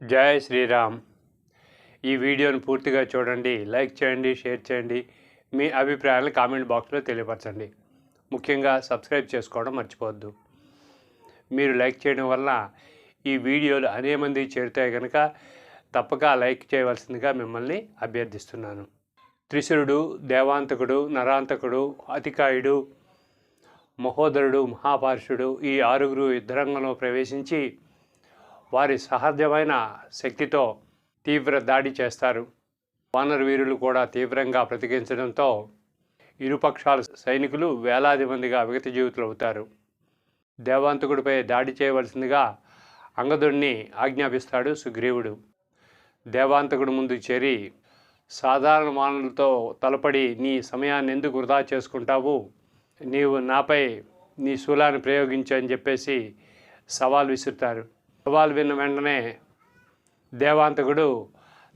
జయ శ్రీరామ్. ఈ వీడియోను పూర్తిగా చూడండి లైక్ చేయండి షేర్ చేయండి మీ అభిప్రాయాలను కామెంట్ బాక్స్లో తెలియపరచండి. ముఖ్యంగా సబ్స్క్రైబ్ చేసుకోవడం మర్చిపోవద్దు. మీరు లైక్ చేయడం వల్ల ఈ వీడియోలు అనే మంది చేరుతాయి కనుక తప్పక లైక్ చేయవలసిందిగా మిమ్మల్ని అభ్యర్థిస్తున్నాను. త్రిశురుడు దేవాంతకుడు నరాంతకుడు అతికాయుడు మహోదరుడు మహాపారుషుడు ఈ ఆరుగురు యుద్ధరంగంలో ప్రవేశించి వారి సహజమైన శక్తితో తీవ్ర దాడి చేస్తారు. వానర వీరులు కూడా తీవ్రంగా ప్రతిగించడంతో ఇరుపక్షాల సైనికులు వేలాది మందిగా విగత జీవితులు అవుతారు. దేవాంతకుడిపై దాడి చేయవలసిందిగా అంగదుడిని ఆజ్ఞాపిస్తాడు సుగ్రీవుడు. దేవాంతకుడు ముందు చేరి సాధారణ మానవులతో తలపడి నీ సమయాన్ని ఎందుకు వృధా చేసుకుంటావు? నీవు నాపై నీ శూలాన్ని ప్రయోగించు అని చెప్పేసి సవాల్ విసురుతారు. సవాల్ విన్న వెంటనే దేవాంతకుడు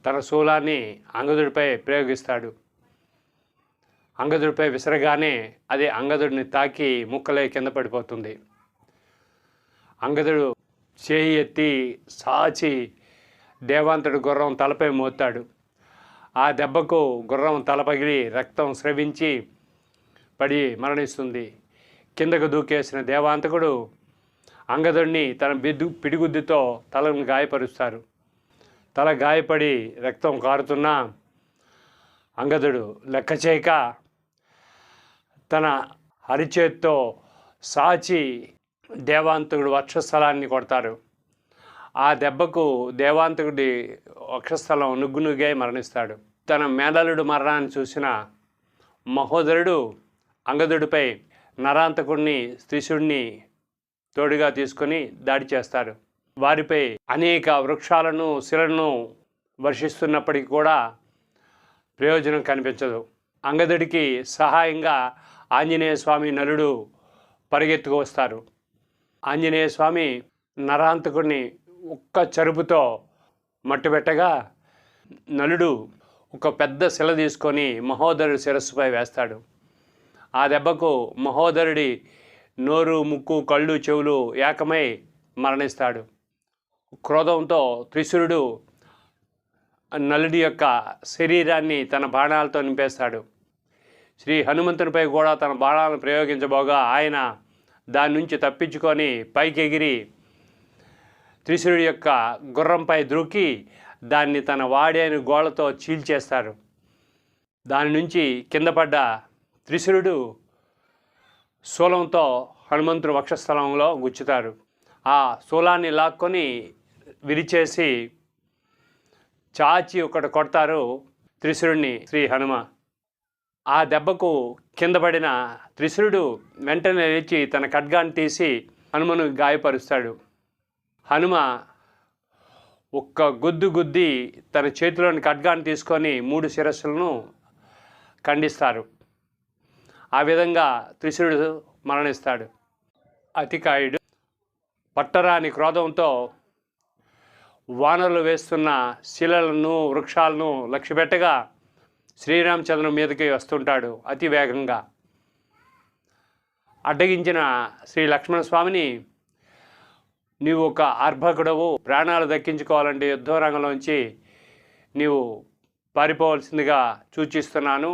తన శూలాన్ని అంగదుడిపై ప్రయోగిస్తాడు. అంగదుడిపై విసరగానే అది అంగదుడిని తాకి ముక్కలై కింద పడిపోతుంది. అంగదుడు చేయి ఎత్తి సాచి దేవాంతుడు గుర్రం తలపై మోతాడు. ఆ దెబ్బకు గుర్రం తల పగిలి రక్తం స్రవించి పడి మరణిస్తుంది. కిందకు దూకేసిన దేవాంతకుడు అంగదుడిని తన బిద్దు పిడిగుద్దుతో తలను గాయపరుస్తారు. తల గాయపడి రక్తం కారుతున్న అంగదుడు లెక్క చేయక తన అరిచేత్తో సాచి దేవాంతకుడు వక్షస్థలాన్ని కొడతారు. ఆ దెబ్బకు దేవాంతకుడి వక్షస్థలం నుగ్గునుగ్గై మరణిస్తాడు. తన మేడలుడు మరణాన్ని చూసిన మహోదరుడు అంగదుడిపై నరాంతకుడిని స్త్రీషుడిని తోడుగా తీసుకొని దాడి చేస్తారు. వారిపై అనేక వృక్షాలను శిలను వర్షిస్తున్నప్పటికీ కూడా ప్రయోజనం కనిపించదు. అంగదుడికి సహాయంగా ఆంజనేయ స్వామి నలుడు పరిగెత్తుకు వస్తారు. ఆంజనేయ స్వామి నరాంతకుడిని ఒక్క చరుపుతో మట్టుబెట్టగా నలుడు ఒక పెద్ద శిల తీసుకొని మహోదరుడి శిరస్సుపై వేస్తాడు. ఆ దెబ్బకు మహోదరుడి నోరు ముక్కు కళ్ళు చెవులు ఏకమై మరణిస్తాడు. క్రోధంతో త్రిశురుడు నలుడి యొక్క శరీరాన్ని తన బాణాలతో నింపేస్తాడు. శ్రీ హనుమంతునిపై కూడా తన బాణాలను ప్రయోగించబోగా ఆయన దాని నుంచి తప్పించుకొని పైకి ఎగిరి త్రిశూరుడి యొక్క గుర్రంపై దూకి దాన్ని తన వాడేని గోళతో చీల్చేస్తారు. దాని నుంచి కింద పడ్డ త్రిశురుడు శూలంతో హనుమంతుడు వక్షస్థలంలో గుచ్చుతారు ఆ శూలాన్ని లాక్కొని విరిచేసి చాచి ఒకటి కొడతారు త్రిశురుణ్ణి శ్రీ హనుమ. ఆ దెబ్బకు కింద పడిన త్రిశురుడు వెంటనే లేచి తన ఖడ్గాన్ని తీసి హనుమను గాయపరుస్తాడు. హనుమ ఒక్క గుద్దు గుద్ది తన చేతిలోని ఖడ్గాన్ని తీసుకొని మూడు శిరస్సులను ఖండిస్తారు. ఆ విధంగా త్రిశూరుడు మరణిస్తాడు. అతికాయుడు పట్టరాని క్రోధంతో వానరులు వేస్తున్న శిలలను వృక్షాలను లక్ష్యపెట్టగా శ్రీరామచంద్రుని మీదకి వస్తుంటాడు అతి వేగంగా అడ్డగించిన శ్రీ లక్ష్మణస్వామిని నీవు ఒక అర్భకుడవు ప్రాణాలు దక్కించుకోవాలంటే యుద్ధ రంగంలోంచి నీవు పారిపోవలసిందిగా సూచిస్తున్నాను.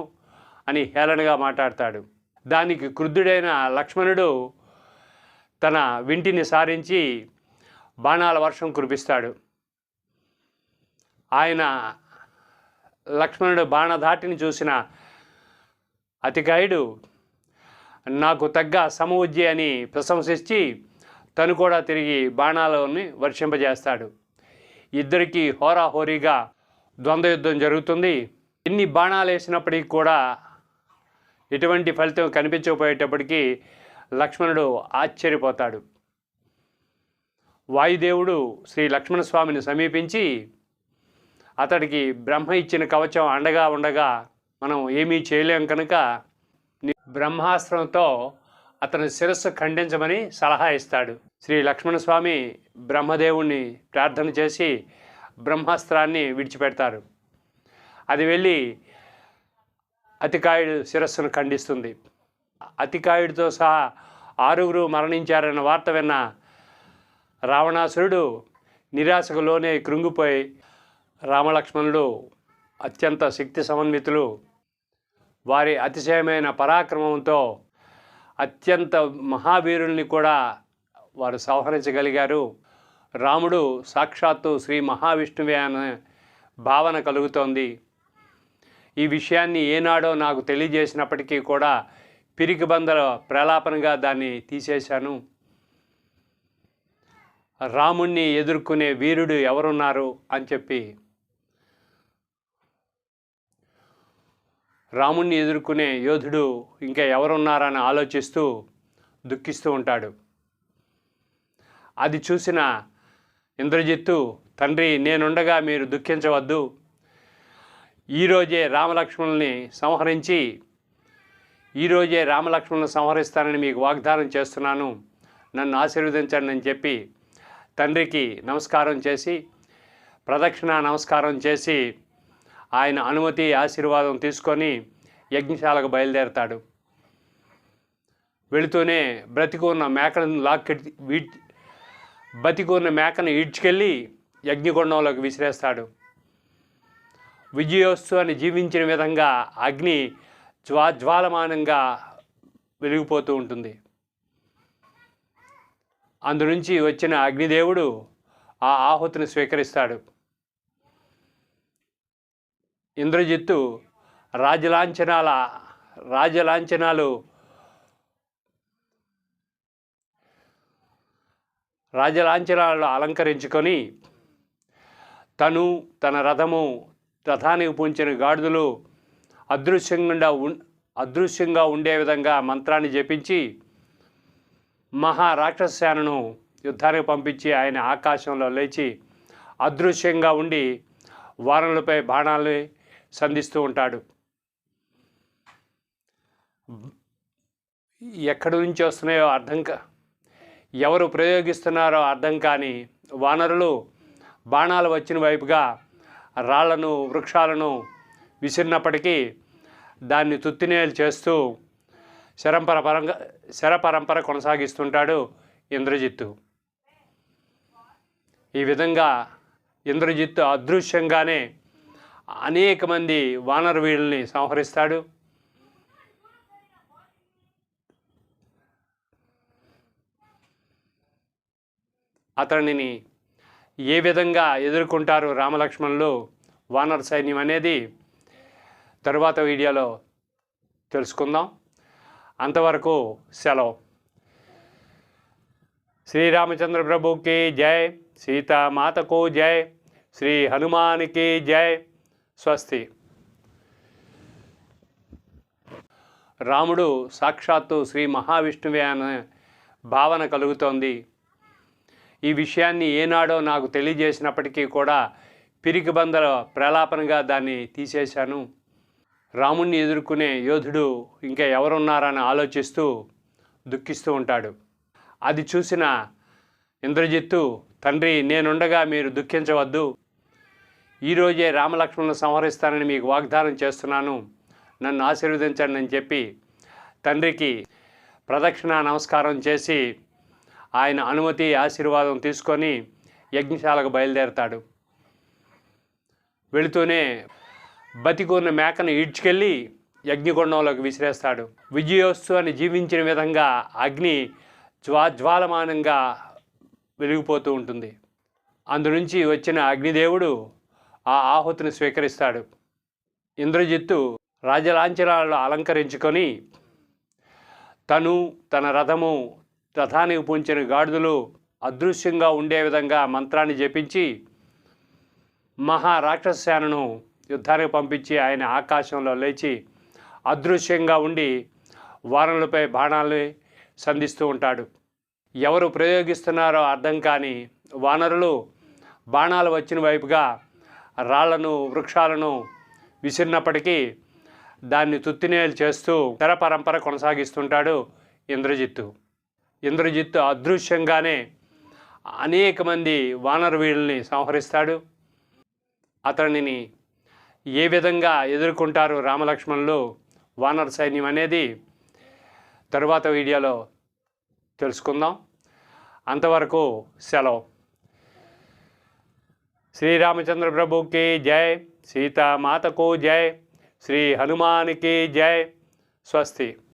అని హేళనగా మాట్లాడతాడు. దానికి క్రుద్ధుడైన లక్ష్మణుడు తన వింటిని సారించి బాణాల వర్షం కురిపిస్తాడు. ఆయన లక్ష్మణుడు బాణధాటిని చూసిన అతికాయుడు నాకు తగ్గ సమవుజ్జి అని ప్రశంసించి తను కూడా తిరిగి బాణాలని వర్షింపజేస్తాడు. ఇద్దరికీ హోరాహోరీగా ద్వంద్వ యుద్ధం జరుగుతుంది. ఎన్ని బాణాలు వేసినప్పటికీ కూడా ఎటువంటి ఫలితం కనిపించకపోయేటప్పటికీ లక్ష్మణుడు ఆశ్చర్యపోతాడు. వాయుదేవుడు శ్రీ లక్ష్మణస్వామిని సమీపించి అతడికి బ్రహ్మ ఇచ్చిన కవచం అండగా ఉండగా మనం ఏమీ చేయలేం కనుక బ్రహ్మాస్త్రంతో అతని శిరస్సు ఖండించమని సలహా ఇస్తాడు. శ్రీ లక్ష్మణస్వామి బ్రహ్మదేవుణ్ణి ప్రార్థన చేసి బ్రహ్మాస్త్రాన్ని విడిచిపెడతారు. అది వెళ్ళి అతికాయుడు శిరస్సును ఖండిస్తుంది. అతికాయుడితో సహా ఆరుగురు మరణించారన్న వార్త విన్న రావణాసురుడు నిరాశకు లోనే కృంగిపోయి రామలక్ష్మణులు అత్యంత శక్తి సమన్వితులు. వారి అతిశయమైన పరాక్రమంతో అత్యంత మహావీరుల్ని కూడా వారు సంహరించగలిగారు. రాముడు సాక్షాత్తు శ్రీ మహావిష్ణువే అనే భావన కలుగుతోంది. ఈ విషయాన్ని ఏనాడో నాకు తెలియజేసినప్పటికీ కూడా పిరికి బందల ప్రలాపనగా దాన్ని తీసేశాను. రాముణ్ణి ఎదుర్కొనే వీరుడు ఎవరున్నారు అని చెప్పి రాముణ్ణి ఎదుర్కొనే యోధుడు ఇంకా ఎవరున్నారని ఆలోచిస్తూ దుఃఖిస్తూ ఉంటాడు. అది చూసిన ఇంద్రజిత్తు తండ్రి నేనుండగా మీరు దుఃఖించవద్దు. ఈరోజే రామలక్ష్మణుల్ని సంహరించి ఈరోజే రామలక్ష్మణులను సంహరిస్తానని మీకు వాగ్దానం చేస్తున్నాను. నన్ను ఆశీర్వదించండి అని చెప్పి తండ్రికి నమస్కారం చేసి ప్రదక్షిణ నమస్కారం చేసి ఆయన అనుమతి ఆశీర్వాదం తీసుకొని యజ్ఞశాలకు బయలుదేరతాడు. వెళుతూనే బ్రతికి ఉన్న మేకను లాక్కెట్టి వీ బతికి ఉన్న మేకను ఈడ్చుకెళ్ళి యజ్ఞగుండంలోకి విసిరేస్తాడు. విజయోస్తు అని జీవించిన విధంగా అగ్ని జ్వాజ్వాలమానంగా వెలిగిపోతూ ఉంటుంది. అందు నుంచి వచ్చిన అగ్నిదేవుడు ఆ ఆహుతిని స్వీకరిస్తాడు. ఇంద్రజిత్తు రాజలాంఛనాల రాజలాంఛనాలు రాజలాంఛనాలు అలంకరించుకొని తను తన రథము రథానికి పూంచిన గాడిదలు అదృశ్యంగా ఉన్ అదృశ్యంగా ఉండే విధంగా మంత్రాన్ని జపించి మహా రాక్షససేనను యుద్ధానికి పంపించి ఆయన ఆకాశంలో లేచి అదృశ్యంగా ఉండి వానలపై బాణాలని సంధిస్తూ ఉంటాడు. ఎక్కడి నుంచి వస్తున్నాయో అర్థం కా ఎవరు ప్రయోగిస్తున్నారో అర్థం కాని వానరులు బాణాలు వచ్చిన వైపుగా రాళ్ళను వృక్షాలను విసిరినప్పటికీ దాన్ని తుత్తినేలు చేస్తూ శరంపర పరంగా శరపరంపర కొనసాగిస్తుంటాడు ఇంద్రజిత్తు. ఈ విధంగా ఇంద్రజిత్తు అదృశ్యంగానే అనేక మంది వానర వీళ్ళని సంహరిస్తాడు. అతనిని ఏ విధంగా ఎదుర్కొంటారు రామలక్ష్మణులు వానర సైన్యం అనేది తరువాత వీడియోలో తెలుసుకుందాం. అంతవరకు సెలవు. శ్రీరామచంద్ర ప్రభుకి జై సీతామాతకు జై శ్రీ హనుమానికి జై. స్వస్తి. రాముడు సాక్షాత్తు శ్రీ మహావిష్ణువే అనే భావన కలుగుతోంది. ఈ విషయాన్ని ఏనాడో నాకు తెలియజేసినప్పటికీ కూడా పిరికి బందల ప్రలాపనగా దాన్ని తీసేశాను. రాముణ్ణి ఎదుర్కొనే యోధుడు ఇంకా ఎవరున్నారని ఆలోచిస్తూ దుఃఖిస్తూ ఉంటాడు. అది చూసిన ఇంద్రజిత్తు తండ్రి నేనుండగా మీరు దుఃఖించవద్దు. ఈరోజే రామలక్ష్మణులను సంహరిస్తానని మీకు వాగ్దానం చేస్తున్నాను. నన్ను ఆశీర్వదించండి అని చెప్పి తండ్రికి ప్రదక్షిణ నమస్కారం చేసి ఆయన అనుమతి ఆశీర్వాదం తీసుకొని యజ్ఞశాలకు బయలుదేరతాడు. వెళుతూనే బతికున్న మేకను ఈడ్చుకెళ్ళి యజ్ఞకొండంలోకి విసిరేస్తాడు. విజయోత్సు అని జీవించిన విధంగా అగ్ని జ్వాజ్వాలమానంగా వెలిగిపోతూ ఉంటుంది. అందునుంచి వచ్చిన అగ్నిదేవుడు ఆ ఆహుతిని స్వీకరిస్తాడు. ఇంద్రజిత్తు రాజలాంఛనాలను అలంకరించుకొని తను తన రథము రథానికి పూంచిన గాడిదలు అదృశ్యంగా ఉండే విధంగా మంత్రాన్ని జపించి మహా రాక్షససేనను యుద్ధానికి పంపించి ఆయన ఆకాశంలో లేచి అదృశ్యంగా ఉండి వానలపై బాణాలని సంధిస్తూ ఉంటాడు. ఎవరు ప్రయోగిస్తున్నారో అర్థం కాని వానరులు బాణాలు వచ్చిన వైపుగా రాళ్ళను వృక్షాలను విసిరినప్పటికీ దాన్ని తుత్తినేలు చేస్తూ తెర పరంపర కొనసాగిస్తుంటాడు ఇంద్రజిత్తు. ఇంద్రజిత్తు అదృశ్యంగానే అనేక మంది వానరవీరుల్ని సంహరిస్తాడు. అతనిని ఏ విధంగా ఎదుర్కొంటారు రామలక్ష్మణులు వానర సైన్యం అనేది తరువాత వీడియోలో తెలుసుకుందాం. అంతవరకు సెలవు. శ్రీరామచంద్ర ప్రభుకి జై సీతామాతకు జై శ్రీ హనుమానికి జై. స్వస్తి.